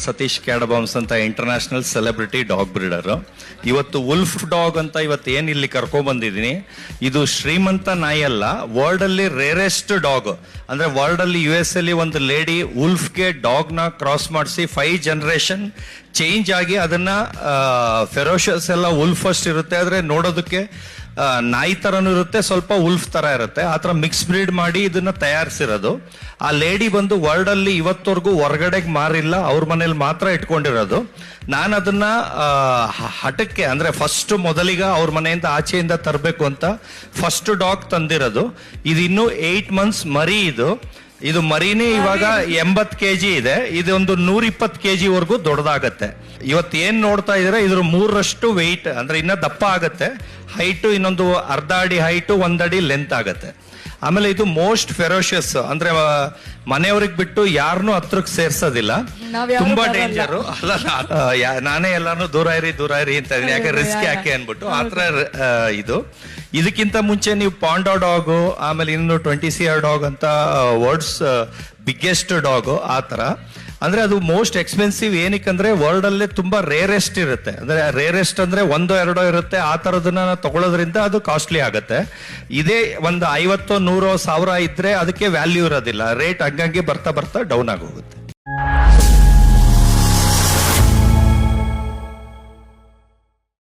ಸತೀಶ್ ಕ್ಯಾಡಬಾಮ್ಸ್ ಅಂತ international celebrity dog breeder ಇವತ್ತು wolf dog ಅಂತ ಇವತ್ತು ಏನು ಇಲ್ಲಿ ಕರ್ಕೊಂಡ್ ಬಂದಿದ್ದೀನಿ ಇದು ಶ್ರೀಮಂತ ನಾಯಿ ಅಲ್ಲ ವರ್ಲ್ಡ್ ಅಲ್ಲಿ ರೇರೆಸ್ಟ್ ಡಾಗ್ ಅಂದ್ರೆ ವರ್ಲ್ಡ್ ಅಲ್ಲಿ ಯು ಎಸ್ ಅಲ್ಲಿ ಒಂದು ಲೇಡಿ ಡಾಗ್ನ ಕ್ರಾಸ್ ಮಾಡಿಸಿ ಫೈವ್ ಜನರೇಷನ್ ಚೇಂಜ್ ಆಗಿ ಅದನ್ನ ಫೆರೋಷಸ್ ಎಲ್ಲ ವುಲ್ಫ್ ಅಷ್ಟು ಇರುತ್ತೆ ಆದ್ರೆ ನೋಡೋದಕ್ಕೆ ನಾಯಿ ತರನು ಇರುತ್ತೆ, ಸ್ವಲ್ಪ ಉಲ್ಫ್ ತರ ಇರುತ್ತೆ. ಆ ತರ ಮಿಕ್ಸ್ ಬ್ರೀಡ್ ಮಾಡಿ ಇದನ್ನ ತಯಾರಿಸಿರೋದು. ಆ ಲೇಡಿ ಬಂದು ವರ್ಲ್ಡ್ ಅಲ್ಲಿ ಇವತ್ತವರೆಗೂ ಹೊರಗಡೆಗೆ ಮಾರಿಲ್ಲ, ಅವ್ರ ಮನೇಲಿ ಮಾತ್ರ ಇಟ್ಕೊಂಡಿರೋದು. ನಾನು ಅದನ್ನ ಹಠಕ್ಕೆ, ಅಂದ್ರೆ ಫಸ್ಟ್ ಮೊದಲಿಗ ಅವ್ರ ಮನೆಯಿಂದ ಆಚೆಯಿಂದ ತರಬೇಕು ಅಂತ ಫಸ್ಟ್ ಡಾಗ್ ತಂದಿರೋದು. ಇದು ಇನ್ನು ಏಟ್ ಮಂತ್ಸ್ ಮರಿ ಇದು. ಇದು ಮರಿನೇ ಇವಾಗ ಎಂಬತ್ ಕೆಜಿ ಇದೆ. ಇದೊಂದು ನೂರ ಇಪ್ಪತ್ತು ಕೆಜಿ ವರೆಗೂ ದೊಡ್ಡದಾಗತ್ತೆ. ಇವತ್ತು ಏನ್ ನೋಡ್ತಾ ಇದ್ರೆ ಇದ್ರ ಮೂರರಷ್ಟು ವೆಯ್ಟ್ ಅಂದ್ರೆ ಇನ್ನ ದಪ್ಪ ಆಗತ್ತೆ. ಹೈಟು ಇನ್ನೊಂದು ಅರ್ಧ ಅಡಿ ಹೈಟ್ ಒಂದಡಿ ಲೆಂತ್ ಆಗತ್ತೆ. ಆಮೇಲೆ ಇದು ಮೋಸ್ಟ್ ಫೆರೋಷಿಯಸ್ ಅಂದ್ರೆ ಮನೆಯವ್ರಿಗೆ ಬಿಟ್ಟು ಯಾರನ್ನೂ ಹತ್ರಕ್ ಸೇರ್ಸೋದಿಲ್ಲ. ತುಂಬಾ. ಡೇಂಜರ್ ಅಲ್ಲ ನಾನೇ ಎಲ್ಲಾನು ದೂರ ಇರಿ ದೂರ ಇರಿ ಅಂತ ಯಾಕೆ ರಿಸ್ಕ್ ಯಾಕೆ ಅನ್ಬಿಟ್ಟು ಆತರ ಇದು. ಇದಕ್ಕಿಂತ ಮುಂಚೆ ನೀವು ಪಾಂಡೋ ಡಾಗ್ ಆಮೇಲೆ ಇನ್ನು ಟ್ವೆಂಟಿ ಸಿ ಆರ್ ಡಾಗ್ ಅಂತ ವರ್ಡ್ಸ್ ಬಿಗ್ಗೆಸ್ಟ್ ಡಾಗ್ ಆ ತರ ಅಂದ್ರೆ ಅದು ಮೋಸ್ಟ್ ಎಕ್ಸ್ಪೆನ್ಸಿವ್ ಏನಕ್ಕಂದ್ರೆ ವರ್ಲ್ಡ್ ಅಲ್ಲಿ ತುಂಬಾ ರೇರೆಸ್ಟ್ ಇರುತ್ತೆ. ಅಂದ್ರೆ ರೇರೆಸ್ಟ್ ಅಂದ್ರೆ ಒಂದೋ ಎರಡೋ ಇರುತ್ತೆ, ಆ ತರದನ್ನ ತಗೊಳ್ಳೋದ್ರಿಂದ ಅದು ಕಾಸ್ಟ್ಲಿ ಆಗುತ್ತೆ. ಇದೇ ಒಂದು ಐವತ್ತೋ ನೂರೋ ಸಾವಿರ ಇದ್ರೆ ಅದಕ್ಕೆ ವ್ಯಾಲ್ಯೂ ಇರೋದಿಲ್ಲ. ರೇಟ್ ಹಂಗಂಗೆ ಬರ್ತಾ ಬರ್ತಾ ಡೌನ್ ಆಗೋಗುತ್ತೆ.